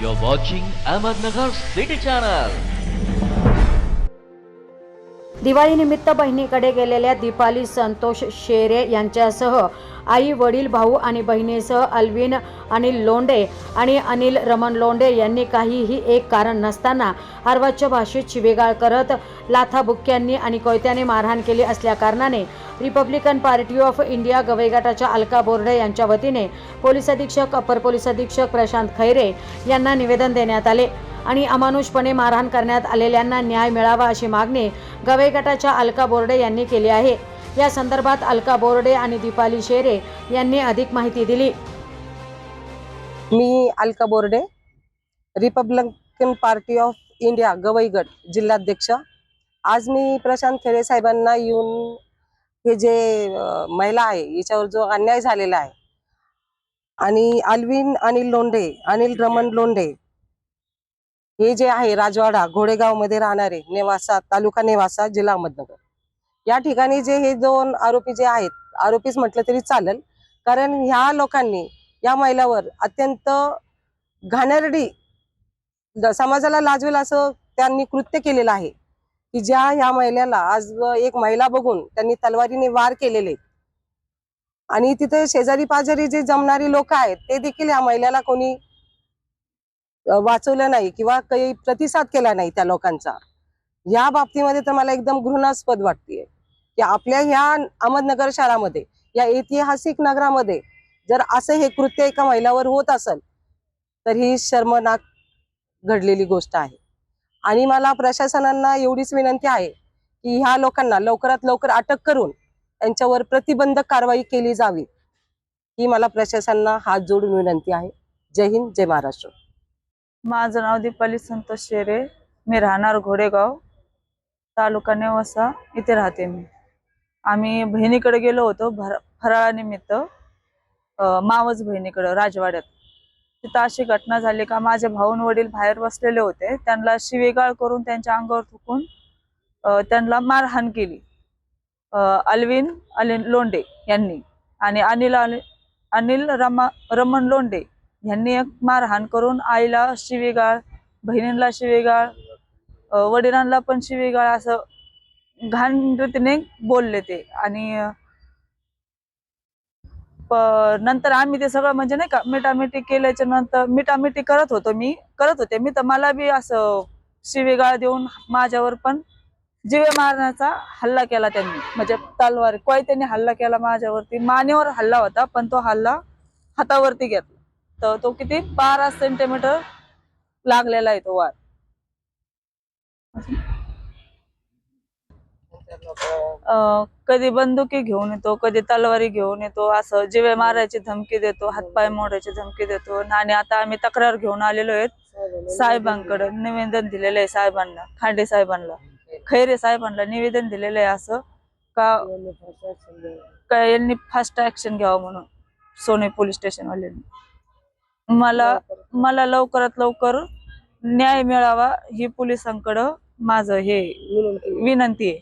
You're watching Ahmednagar City Channel. दिवाळीनिमित्त बहिणीकडे गेलेल्या दीपाली संतोष शेरे यांच्यासह आई वडील भाऊ आणि बहिणीसह अल्विन अनिल लोंडे आणि अनिल रमण लोंडे यांनी काहीही एक कारण नसताना अर्वाच्य भाषेत शिवेगाळ करत लाथाबुक्क्यांनी आणि कोयत्याने मारहाण केली असल्याकारणाने रिपब्लिकन पार्टी ऑफ इंडिया गवईगटाच्या अलका बोर्डे यांच्या वतीने पोलीस अधीक्षक अपर पोलीस अधीक्षक प्रशांत खैरे यांना निवेदन देण्यात आले आणि अमानुषपणे मारहाण करण्यात आलेल्यांना न्याय मिळावा अशी मागणी गवईगटाच्या अलका बोर्डे यांनी केली आहे. या संदर्भात अलका बोर्डे आणि दीपाली शेरे यांनी अधिक माहिती दिली. मी Alka Borde Republican Party of India Gawaigad जिल्हाध्यक्ष. आज मी प्रशांत खेडे साहेबांना येऊन हे जे महिला आहे याच्यावर जो अन्याय झालेला आहे आणि अल्विन अनिल लोंढे अनिल रमण लोंढे हे जे आहे राजवाडा घोडेगावमध्ये राहणारे नेवासा तालुका नेवासा जिल्हा अहमदनगर. या ठिकाणी जे हे दोन आरोपी जे आहेत आरोपीच म्हटलं तरी चालेल. कारण ह्या लोकांनी या महिलावर अत्यंत घाणेरडी समाजाला लाजवेल असं त्यांनी कृत्य केलेलं आहे. की ज्या ह्या महिलेला आज एक महिला बघून त्यांनी तलवारीने वार केलेले. आणि तिथे शेजारी पाजारी जे जमणारी लोक आहेत ते देखील ह्या महिलेला कोणी वाचवलं नाही किंवा काही प्रतिसाद केला नाही त्या लोकांचा. या बाबतीमध्ये तर मला एकदम घृणास्पद वाटतेय. की आपल्या ह्या अहमदनगर शहरामध्ये या ऐतिहासिक नगरामध्ये जर असं हे कृत्य एका महिलावर होत असेल तर ही शर्मनाक घडलेली गोष्ट आहे. आणि मला प्रशासनांना एवढीच विनंती आहे की ह्या लोकांना लवकरात लवकर अटक करून त्यांच्यावर प्रतिबंधक कारवाई केली जावी ही मला प्रशासनाला हात जोडून विनंती आहे. जय हिंद जय महाराष्ट्र. माझं नाव दीपाली संतोष शेरे. मी राहणार घोडेगाव तालुका नेवासा. इथे राहते मी. आम्ही बहिणीकडे गेलो होतो भर फराळानिमित्त अं, मावस बहिणीकडं राजवाड्यात. तिथं अशी घटना झाली का माझे भाऊन वडील बाहेर बसलेले होते. त्यांना शिवेगाळ करून त्यांच्या अंगावर थुकून त्यांना मारहाण केली. अल्विन अलिन लोंडे यांनी आणि अनिल अनिल रमा रमण लोंडे यांनी एक मारहाण करून आईला शिवीगाळ बहिणींना शिवीगाळ वडिलांना पण शिवीगाळ असं घाण रीतीने बोलले ते. आणि नंतर आम्ही ते सगळं म्हणजे नाही का मिठामिठी केल्याच्यानंतर मिठामिठी करत होतो मी करत होते मी. तर मला बी असं शिवीगाळ देऊन माझ्यावर पण जीवे मारण्याचा हल्ला केला त्यांनी. म्हणजे तलवार कोय त्यांनी हल्ला केला माझ्यावरती? मानेवर हल्ला होता पण तो हल्ला हातावरती घेतला. तर तो किती? बारा सेंटीमीटर लागलेला आहे तो वार. कधी बंदुकी घेऊन येतो कधी तलवारी घेऊन येतो असं जिवे मारायची धमकी देतो हातपाय मोडायची धमकी देतो. आणि आता आम्ही तक्रार घेऊन आलेलो आहेत साहेबांकडे निवेदन दिलेलं आहे साहेबांना खांडे साहेबांना. खैरे साहेबांना निवेदन दिलेलं आहे असं का यांनी फास्ट ऍक्शन घ्यावं. म्हणून सोने पोलीस स्टेशन वाल्यांनी मला मला लवकरात लवकर न्याय मिळावा ही पोलिसांकडं माझं हे विनंती आहे.